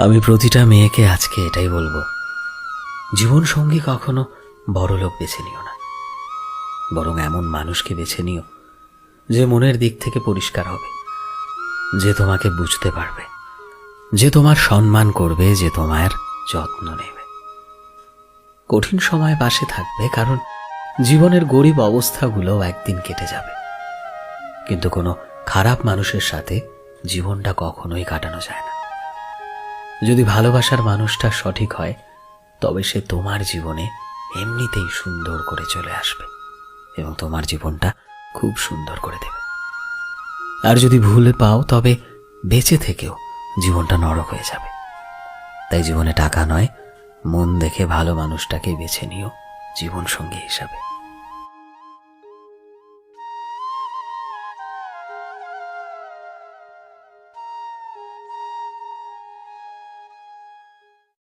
আমি প্রতিটা মেয়েকে আজকে এটাই বলব। জীবন সঙ্গী কখনো বড় লোক বেছে নিও না। বরং এমন মানুষকে বেছে নিও যে মনের দিক থেকে পরিষ্কার হবে, যে তোমাকে বুঝতে পারবে, যে তোমার সম্মান করবে, যে তোমার যত্ন নেবে। কঠিন সময় পাশে থাকবে কারণ জীবনের গরিব অবস্থাগুলো একদিন কেটে যাবে। কিন্তু কোনো খারাপ মানুষের সাথে জীবনটা কখনোই কাটানো যায় না। যদি ভালোবাসার মানুষটা সঠিক হয়, তবে সে তোমার জীবনে এমনিতেই সুন্দর করে চলে আসবে এবং তোমার জীবনটা খুব সুন্দর করে দেবে। আর যদি ভুল পাও, তবে বেঁচে থেকেও জীবনটা নরক হয়ে যাবে। তাই জীবনে টাকা নয়, মন দেখে ভালো মানুষটাকে বেছে নিও জীবন সঙ্গী হিসাবে।